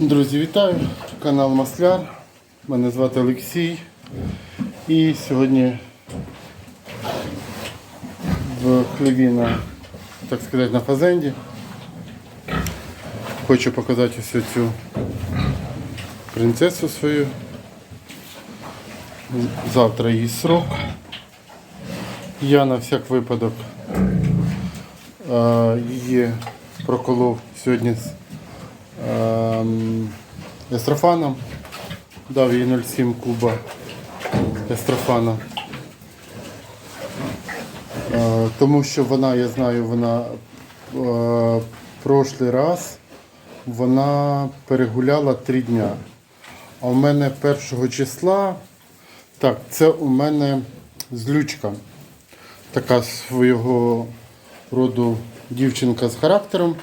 Друзі, вітаю! Канал Масляр. Мене звати Олексій. І сьогодні в хліві на, так сказати, на фазенді. Хочу показати ось цю принцесу свою. Завтра її срок. Я на всяк випадок е, її проколов сьогодні естрофаном. Дав їй 0,7 куба естрофана. Е, тому що вона, я знаю, вона е, прошлий раз вона перегуляла 3 дня. А у мене першого числа, так, це у мене злючка. Така свого роду дівчинка з характером.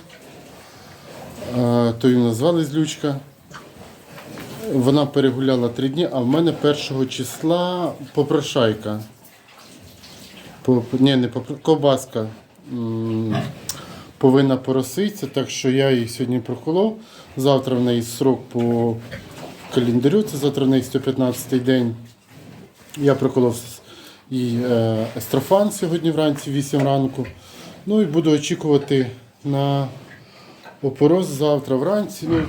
То її назвали злючка. Вона перегуляла три дні, а в мене першого числа попрошайка. По, ні, не попро... ковбаска м, повинна пороситися, так що я її сьогодні проколов. Завтра в неї срок по календарю, це завтра в неї 115 день. Я проколов їй е, естрофан сьогодні вранці, 8 ранку. Ну і буду очікувати на опороз завтра вранці. Ну,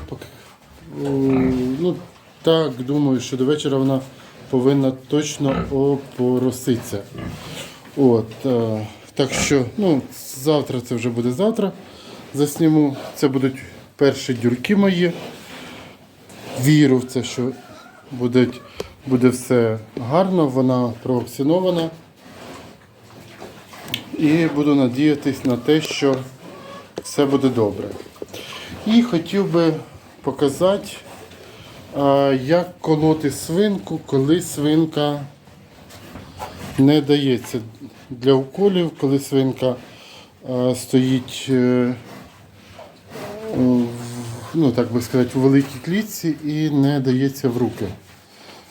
ну, так, думаю, що до вечора вона повинна точно опороситися. От, е, так що, ну, завтра це вже буде завтра. Засніму. Це будуть перші дюрки мої. Віру в це, що буде, буде все гарно, вона провакцинована. І буду надіятись на те, що все буде добре. І хотів би показати, як колоти свинку, коли свинка не дається для уколів, коли свинка стоїть е, ну, так би сказати, у великій клітці і не дається в руки.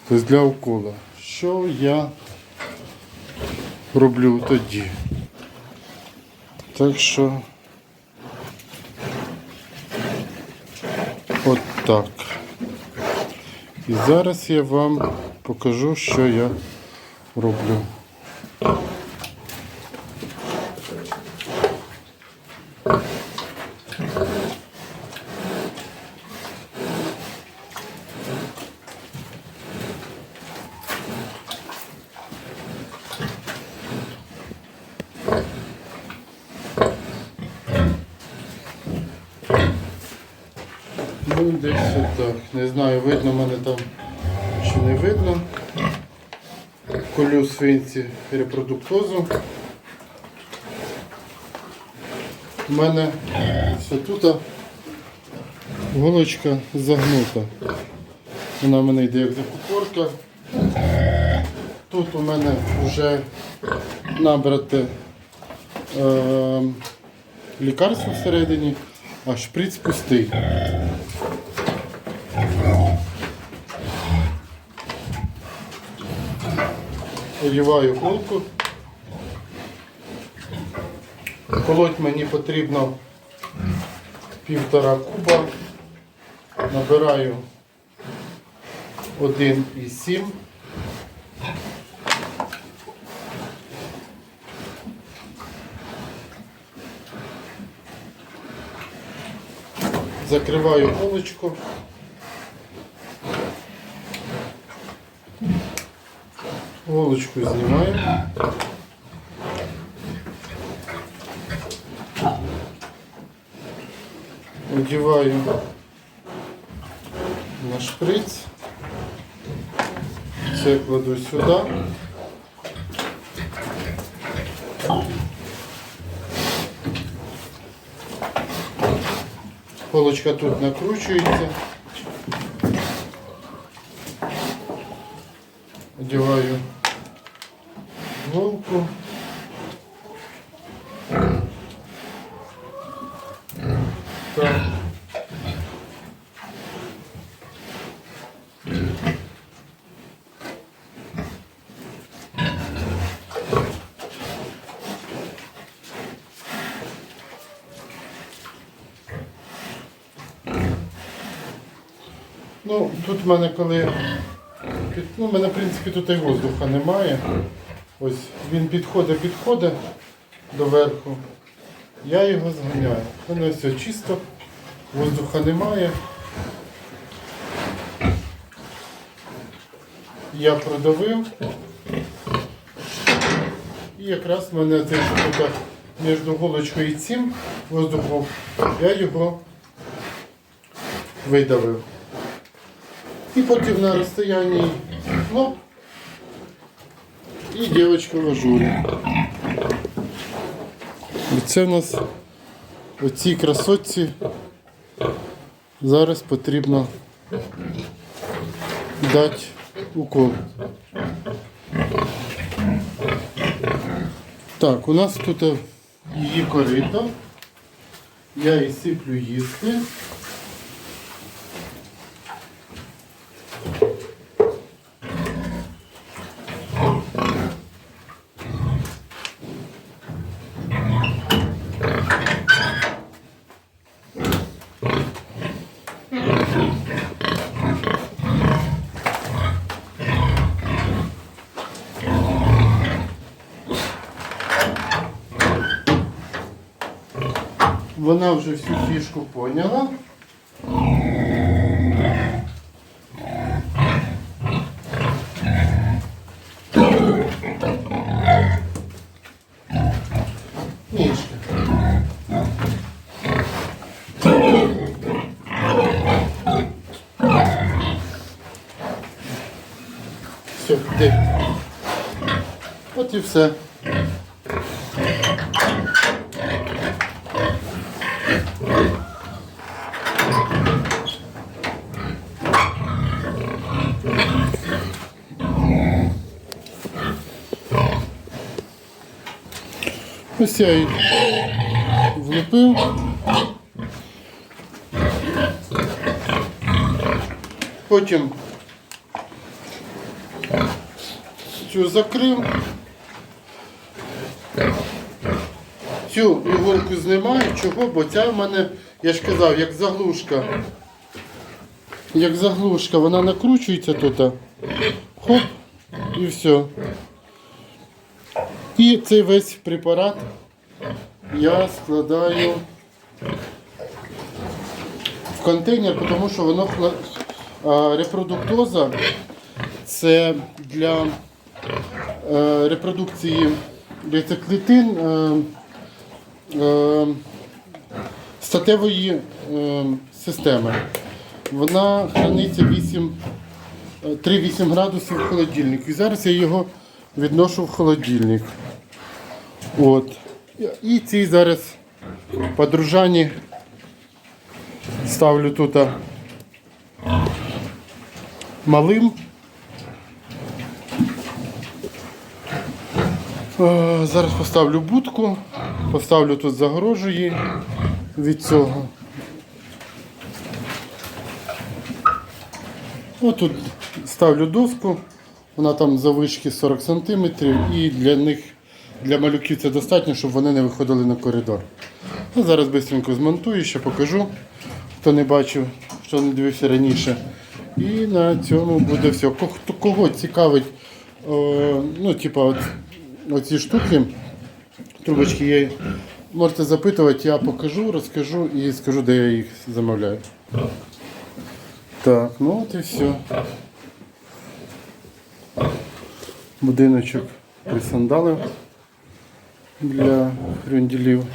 Тобто для укола. Що я роблю тоді? Так що от так. І зараз я вам покажу, що я роблю. Ну, десь. Не знаю, видно мене там чи не видно. Колю свинці репродуктозу. У мене все тут голочка загнута. Вона в мене йде як закупорка. Тут у мене вже набрати е, лікарство всередині, а шприц пустий. Одіваю голку. Колоть мені потрібно півтора куба. Набираю 1,7. Закриваю голочку. Голочку знімаю. Одіваю на шприц. Це кладу сюди. Полочка тут накручується. Одіваю голку. Так. Ну, тут в мене коли. Ну, в мене, в принципі, тут і воздуха немає. Ось він підходить, підходить до верху. Я його зганяю. Мене все чисто, воздуха немає. Я продавив. І якраз в мене цей тут між голочкою і цим воздухом я його видавив. І потім на розстоянні хлоп і дівчинка в ажурі. І це в нас оцій красотці зараз потрібно дати укол. Так, у нас тут її корито. Я їй сиплю їсти. Вона вже всю фішку поняла. Все. От і все. Ось я її влупив. Потім цю закрив. Цю іголку знімаю, чого, бо ця в мене, я ж казав, як заглушка. Як заглушка, вона накручується тут. Хоп, і все. І цей весь препарат я складаю в контейнер, тому що воно репродуктоза це для е, репродукції яйцеклітин е, е, статевої системи. Вона храниться 8, е, 3-8 градусів в холодильнику. І зараз я його відношу в холодильник. От. І ці зараз подружані ставлю тут малим. Зараз поставлю будку, поставлю тут загорожу її від цього. Отут ставлю доску, вона там завишки 40 см і для них, для малюків це достатньо, щоб вони не виходили на коридор. Ну, зараз швидко змонтую, ще покажу, хто не бачив, хто не дивився раніше. І на цьому буде все. Ко- Кого цікавить, е, ну, типа, оці штуки, трубочки є. Можете запитувати, я покажу, розкажу і скажу, де я їх замовляю. Так, ну от і все. Будиночок присандалив для хрюнділів.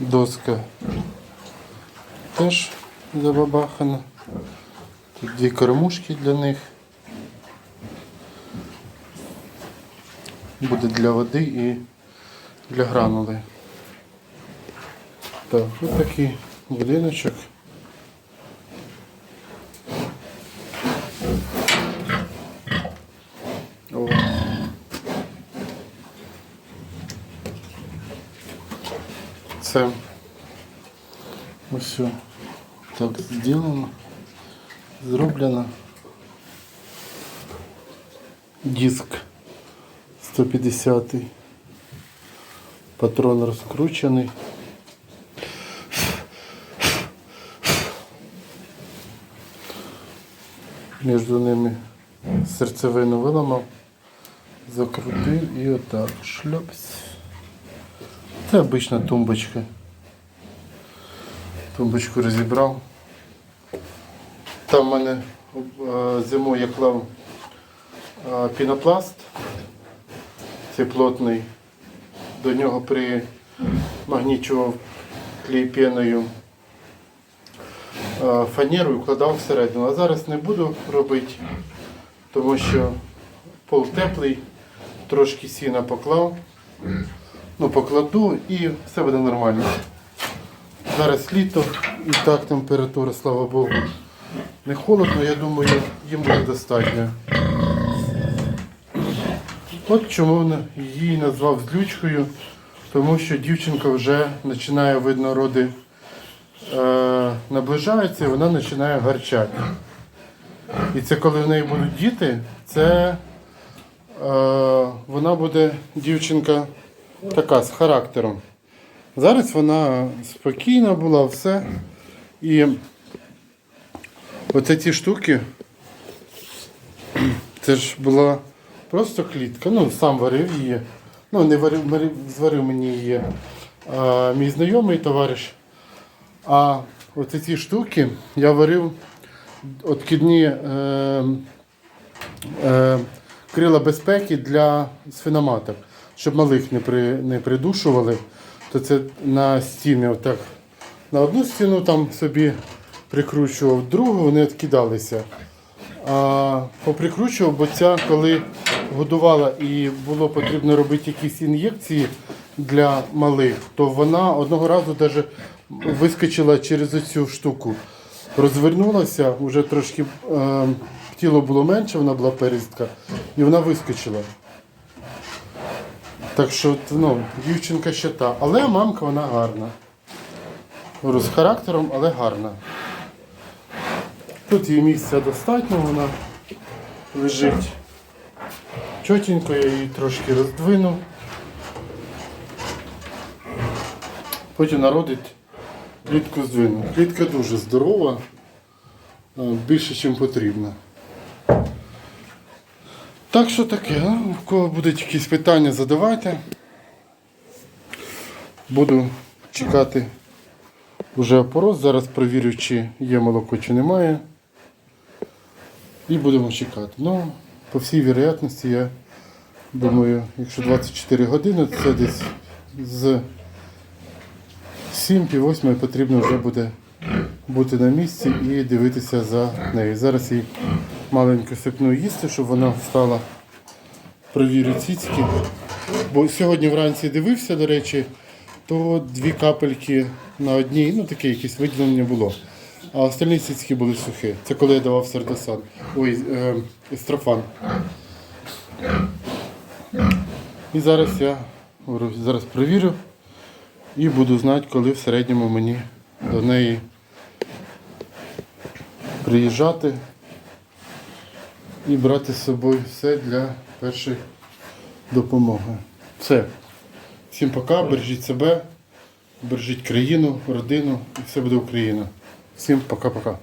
Доска теж забабахана. Тут дві кормушки для них. Буде для води і для гранули. Так, ось такий будиночок. це все, так сделано, зроблено. Диск 150 патрон раскрученный. Между ними серцевину виламав, закрутив і отак шльопсь. Це обична тумбочка. Тумбочку розібрав. Там в мене зимою я клав пінопласт. Це плотний. До нього примагнічував клейпеною е, фанеру і вкладав всередину. А зараз не буду робити, тому що пол теплий, трошки сіна поклав, ну покладу і все буде нормально. Зараз літо і так температура, слава Богу, не холодно, я думаю, їм буде достатньо. От чому її назвав злючкою, тому що дівчинка вже починає, видно, роди е, наближаються і вона починає гарчати. І це коли в неї будуть діти, це е, вона буде дівчинка така з характером. Зараз вона спокійна була, все. І оце ці штуки, це ж була просто клітка. Ну, сам варив її. Ну, не варив, варив- зварив мені її а, мій знайомий товариш. А оці ці штуки я варив откидні е, е, крила безпеки для свиноматок, щоб малих не, при, не придушували. То це на стіни отак. На одну стіну там собі прикручував, другу вони відкидалися. А, поприкручував, бо ця, коли годувала і було потрібно робити якісь ін'єкції для малих, то вона одного разу даже вискочила через цю штуку. Розвернулася, вже трошки е, тіло було менше, вона була перістка, і вона вискочила. Так що ну, дівчинка ще та. Але мамка вона гарна. З характером, але гарна. Тут її місця достатньо, вона лежить чотенько, я її трошки роздвинув. Потім народить клітку здвину. Клітка дуже здорова, е, більше, ніж потрібно. Так що таке, у кого будуть якісь питання, задавайте. Буду чекати вже опорос. Зараз перевірю, чи є молоко, чи немає. І будемо чекати. Ну, по всій вірогідності, я думаю, якщо 24 години, це десь з 7-8 потрібно вже буде бути на місці і дивитися за нею. Зараз їй маленько сипну їсти, щоб вона встала. Провірю цицьки. Бо сьогодні вранці дивився, до речі, то дві капельки на одній, ну таке якесь виділення було. А остальні цицьки були сухі. Це коли я давав сердосан. Ой, е, естрофан. І зараз я зараз перевірю і буду знати, коли в середньому мені до неї приїжджати і брати з собою все для першої допомоги. Все. Всім пока, бережіть себе, бережіть країну, родину і все буде Україна. Всім пока-пока.